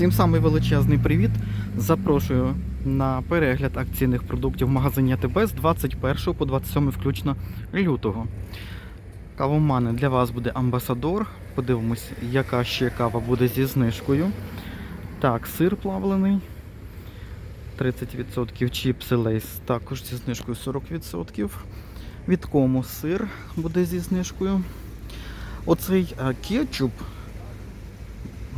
Всім самий величезний привіт. Запрошую на перегляд акційних продуктів в магазині АТБ з 21 по 27 включно лютого. Кавомани для вас буде амбасадор. Подивимось, яка ще кава буде зі знижкою. Так, сир плавлений. 30% чіпси лейс також зі знижкою 40%. Від кому сир буде зі знижкою. Оцей кетчуп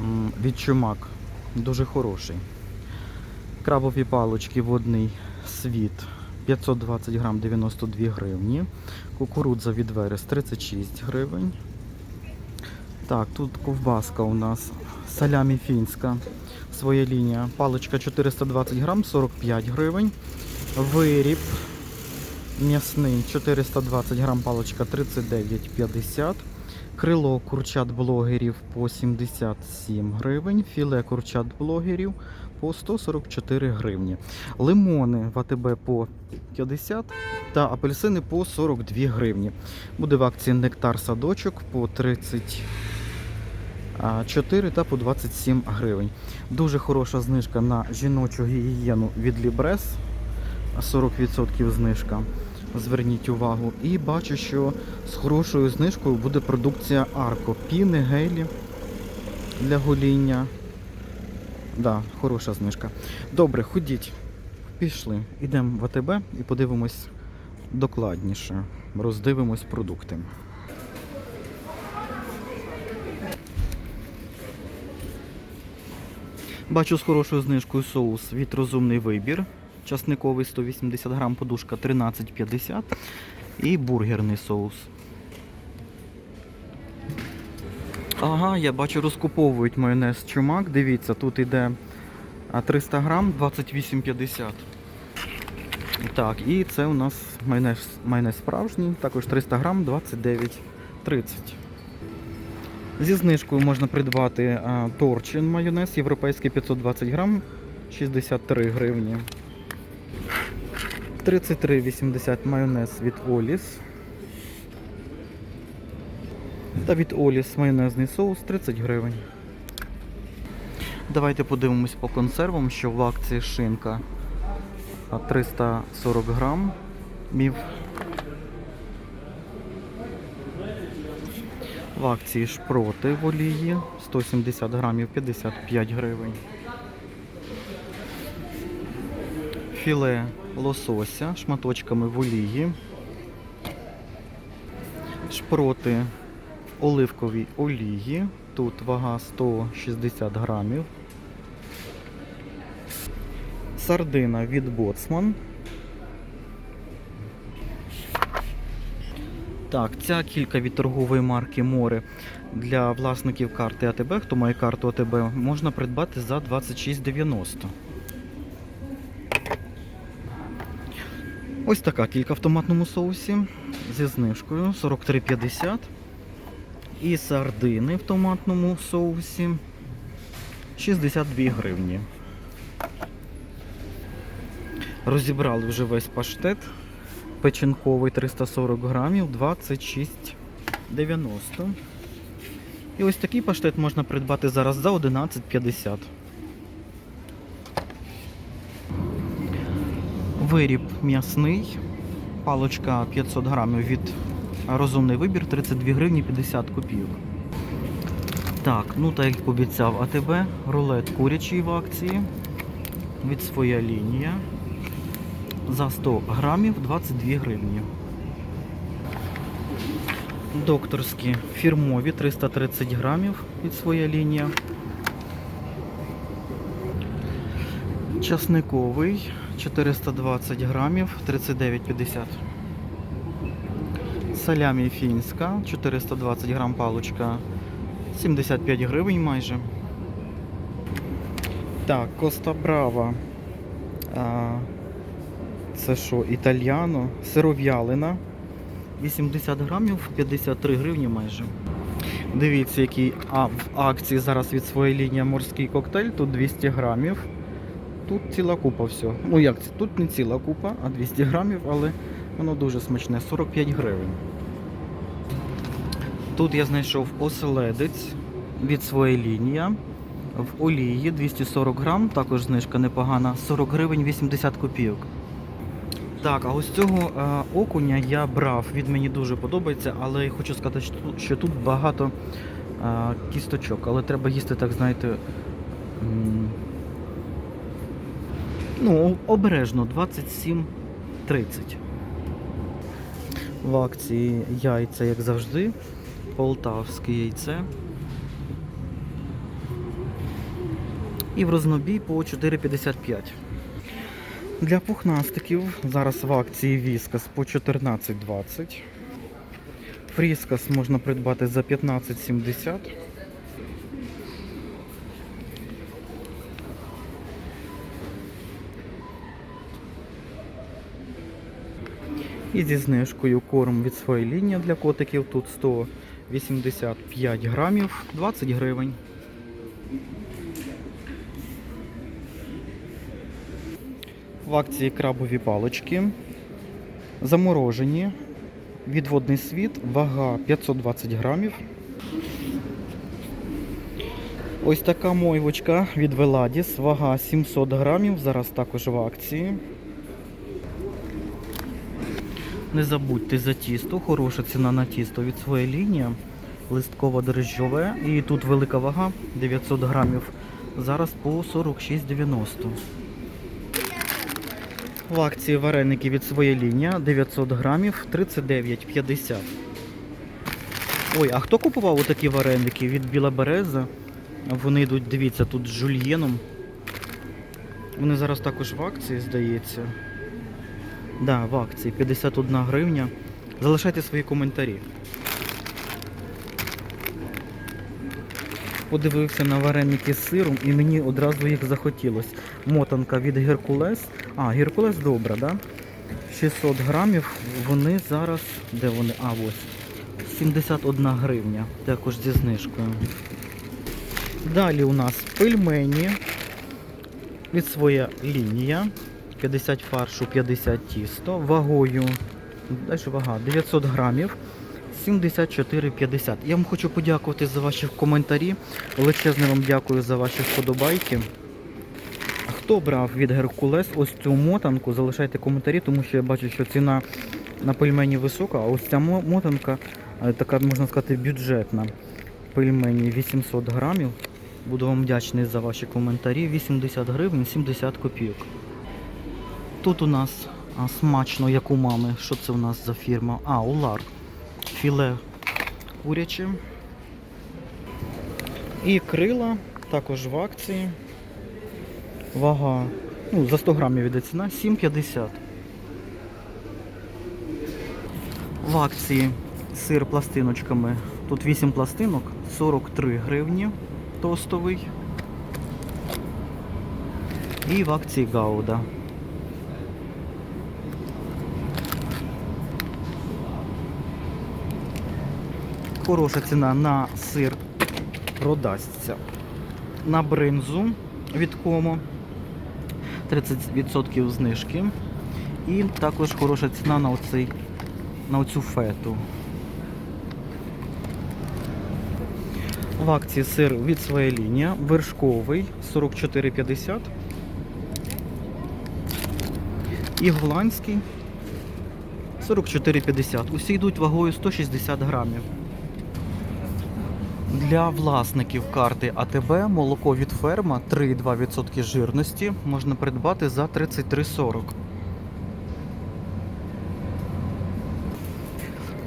м, від чумак дуже хороший. Крабові палочки водний світ 520 грам 92 гривні. Кукурудза від Верес 36 гривень. Так, тут ковбаска у нас салямі фінська. Своя лінія. Паличка 420 грам 45 гривень. Виріб м'ясний 420 грам паличка 39,50. Крило курчат блогерів по 77 гривень. Філе курчат блогерів по 144 гривні. Лимони в АТБ по 50 та апельсини по 42 гривні. Буде в акції нектар садочок по 34 та по 27 гривень. Дуже хороша знижка на жіночу гігієну від Лібрес. 40% знижка. Зверніть увагу. І бачу, що з хорошою знижкою буде продукція Арко. Піни, гелі для гоління. Да, хороша знижка. Добре, ходіть. Пішли. Йдемо в АТБ і подивимось докладніше. Роздивимось продукти. Бачу з хорошою знижкою соус від розумний вибір. Часниковий 180 грам, подушка 13,50 і бургерний соус. Ага, я бачу, розкуповують майонез чумак. Дивіться, тут іде а, 300 грам 28,50. Так, і це у нас майонез, майонез справжній, також 300 грам 29,30. Зі знижкою можна придбати а, торчин майонез європейський 520 грам 63 гривні. 33,80 майонез від Оліс. Та від Оліс майонезний соус 30 гривень. Давайте подивимось по консервам, що в акції шинка 340 грам. Мів. В акції шпроти в олії 170 грамів 55 гривень. Філе лосося шматочками в олії. Шпроти оливковій олії. Тут вага 160 грамів. Сардина від Боцман. Так, ця кілька від торгової марки Море для власників карти АТБ. Хто має карту АТБ, можна придбати за 26,90. Ось така кілька в томатному соусі зі знижкою 43,50. І сардини в томатному соусі 62 гривні. Розібрали вже весь паштет. Печінковий 340 грамів 26,90. І ось такий паштет можна придбати зараз за 11,50. Виріб м'ясний, палочка 500 грамів від розумний вибір 32 гривні 50 копійок. Так, ну так як обіцяв АТБ, рулет курячий в акції від своя лінія за 100 грамів 22 гривні. Докторські фірмові 330 грамів від своя лінія. Часниковий 420 грамів 39,50. Салямі фінська 420 грам палочка 75 гривень майже. Так, Коста Брава. Це що, італьяно, сиров'ялина. 80 грамів 53 гривні майже. Дивіться, який а, в акції зараз від своєї лінії морський коктейль. Тут 200 грамів. Тут ціла купа всього. Ну як це? Тут не ціла купа, а 200 грамів, але воно дуже смачне. 45 гривень. Тут я знайшов оселедець від своєї лінії. в олії 240 грам, також знижка непогана, 40 гривень 80 копійок. Так, а ось цього е, окуня я брав, він мені дуже подобається, але хочу сказати, що що тут багато е, кісточок, але треба їсти, так знаєте. Ну, обережно, 27,30. В акції яйця, як завжди. Полтавське яйце. І в рознобій по 4,55. Для пухнастиків зараз в акції Віскас по 14,20. Фріскас можна придбати за 15,70. І зі знижкою корм від своєї лінії для котиків тут 185 грамів, 20 гривень. В акції крабові палички. Заморожені. Відводний світ, вага 520 грамів. Ось така мойвочка від Веладіс, вага 700 грамів, зараз також в акції. Не забудьте за тісто, хороша ціна на тісто від своєї лінії. Листково дрожжове. І тут велика вага 900 грамів. Зараз по 46,90. В акції вареники від своєї лінії 900 грамів 39,50. Ой, а хто купував отакі вареники від Біла Береза? Вони йдуть, дивіться, тут з жульєном. Вони зараз також в акції, здається. Да, в акції 51 гривня. Залишайте свої коментарі. Подивився на вареники з сиром і мені одразу їх захотілось. Мотанка від Геркулес. А, Геркулес добра, да? 600 грамів. Вони зараз. Де вони? А, ось. 71 гривня. Також зі знижкою. Далі у нас пельмені від своя лінія. 50 фаршу, 50 тісто. Вагою. Далі вага 900 грамів. 74,50. Я вам хочу подякувати за ваші коментарі. Величезне вам дякую за ваші вподобайки. Хто брав від Геркулес ось цю мотанку, залишайте коментарі, тому що я бачу, що ціна на пельмені висока, а ось ця мотанка е, така, можна сказати, бюджетна. Пельмені 800 грамів. Буду вам вдячний за ваші коментарі. 80 гривень, 70 копійок. Тут у нас а, смачно, як у мами. Що це у нас за фірма? А, Улар. Філе куряче. І крила також в акції. Вага, ну, за 100 грамів іде ціна 7,50. В акції сир пластиночками. Тут 8 пластинок, 43 гривні тостовий. І в акції Гауда. Хороша ціна на сир продасться. На бринзу від Комо 30% знижки. І також хороша ціна на оцей на оцю фету. В акції сир від своєї лінії, вершковий 44,50 і голландський 44,50. Усі йдуть вагою 160 грамів. Для власників карти АТБ молоко від ферма 3,2% жирності можна придбати за 33,40.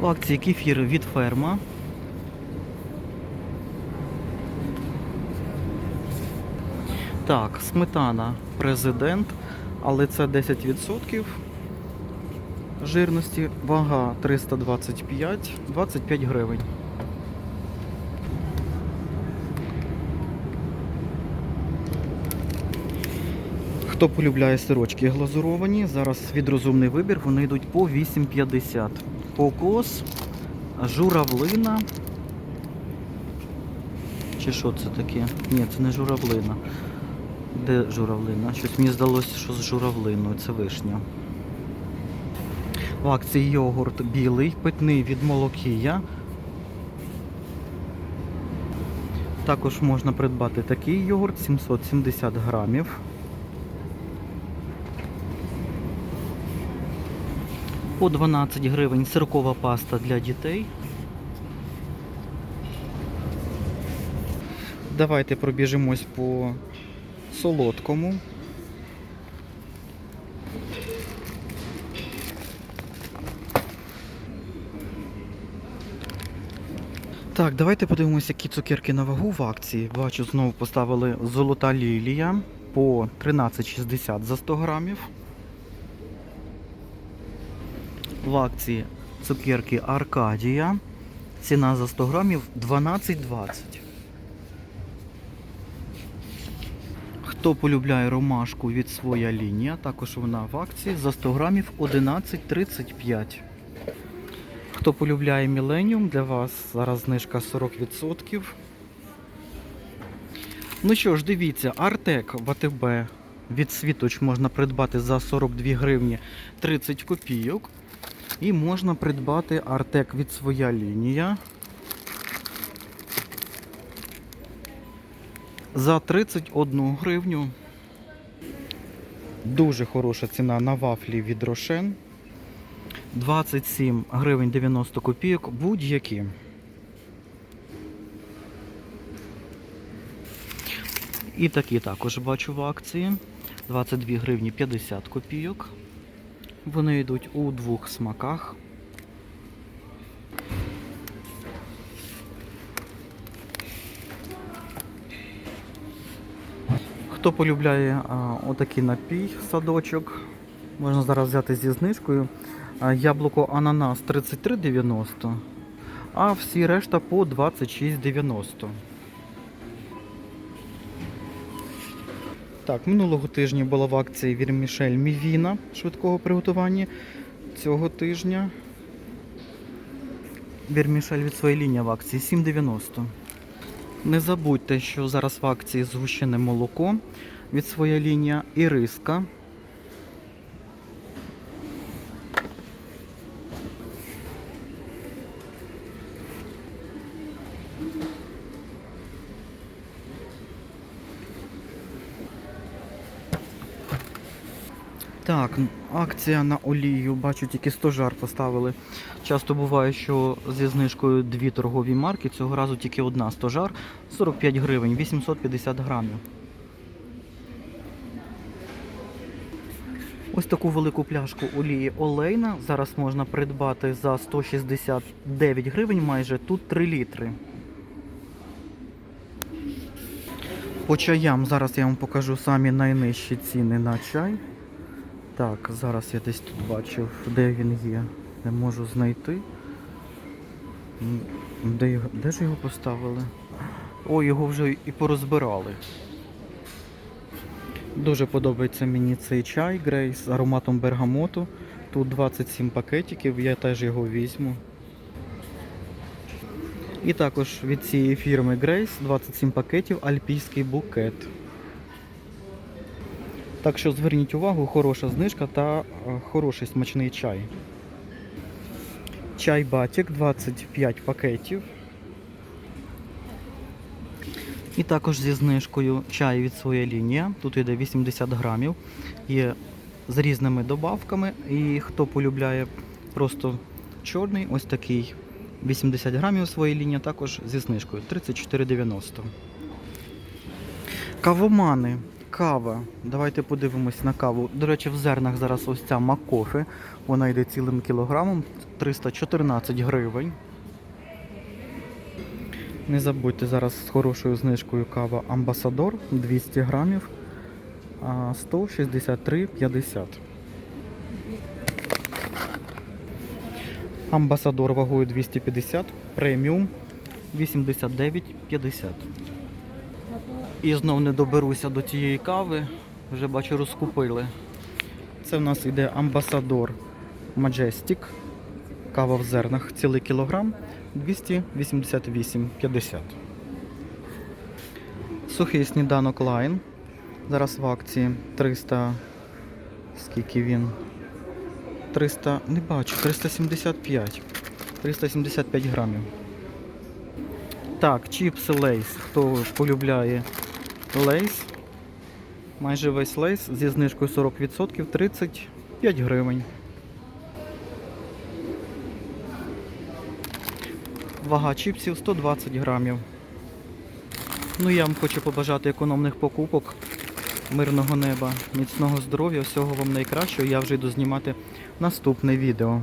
В акції кефір від ферма. Так, сметана президент, але це 10% жирності, вага 325, 25 гривень. Хто полюбляє сирочки глазуровані, зараз від розумний вибір, вони йдуть по 8,50. Кокос, журавлина. Чи що це таке? Ні, це не журавлина. Де журавлина? Щось мені здалося, що з журавлиною, це вишня. В акції йогурт білий, питний від молокія. Також можна придбати такий йогурт 770 грамів. По 12 гривень сиркова паста для дітей. Давайте пробіжимось по солодкому. Так, давайте подивимося, які цукерки на вагу в акції. Бачу, знову поставили золота лілія по 13,60 за 100 грамів. В акції цукерки Аркадія. Ціна за 100 грамів 12,20. Хто полюбляє ромашку від своя лінія, також вона в акції за 100 грамів 11,35. Хто полюбляє Millennium, для вас зараз знижка 40%. Ну що ж, дивіться, Артек в АТБ від світоч можна придбати за 42 гривні 30 копійок. І можна придбати Артек від своя лінія за 31 гривню. Дуже хороша ціна на вафлі від Рошен. 27 гривень 90 копійок будь-які. І такі також бачу в акції. 22 гривні 50 копійок. Вони йдуть у двох смаках. Хто полюбляє отакий напій, садочок, можна зараз взяти зі знижкою. Яблуко ананас 33,90, а всі решта по 26,90. Так, минулого тижня була в акції Вірмішель Мівіна швидкого приготування. Цього тижня Вірмішель від своєї лінії в акції 7,90. Не забудьте, що зараз в акції згущене молоко від своєї лінії і риска. Так, акція на олію, бачу, тільки 100 жар поставили. Часто буває, що зі знижкою дві торгові марки, цього разу тільки одна 100 жар, 45 гривень, 850 грамів. Ось таку велику пляшку олії олейна зараз можна придбати за 169 гривень майже, тут 3 літри. По чаям зараз я вам покажу самі найнижчі ціни на чай. Так, зараз я десь тут бачив, де він є. Не можу знайти. Де, його, де ж його поставили? О, його вже і порозбирали. Дуже подобається мені цей чай Грей з ароматом бергамоту. Тут 27 пакетиків, я теж його візьму. І також від цієї фірми Grace 27 пакетів альпійський букет. Так що зверніть увагу, хороша знижка та е, хороший смачний чай. Чай Батік 25 пакетів. І також зі знижкою чай від своєї лінії. Тут йде 80 грамів. Є з різними добавками. І хто полюбляє просто чорний, ось такий 80 грамів своєї лінії, також зі знижкою 34,90. Кавомани. Кава. Давайте подивимось на каву. До речі, в зернах зараз ось ця макофе. Вона йде цілим кілограмом 314 гривень. Не забудьте зараз з хорошою знижкою кава Амбасадор 200 грамів, 163,50. Амбасадор вагою 250, преміум 89,50. І знов не доберуся до тієї кави, вже бачу розкупили. Це в нас йде Амбасадор Majestic. Кава в зернах цілий кілограм 288,50. Сухий сніданок Line. Зараз в акції 300. Скільки він? 300. Не бачу, 375. 375 грамів. Так, чіпси лейс. Хто полюбляє лейс? Майже весь лейс зі знижкою 40% 35 гривень. Вага чіпсів 120 грамів. Ну я вам хочу побажати економних покупок, мирного неба, міцного здоров'я, всього вам найкращого. Я вже йду знімати наступне відео.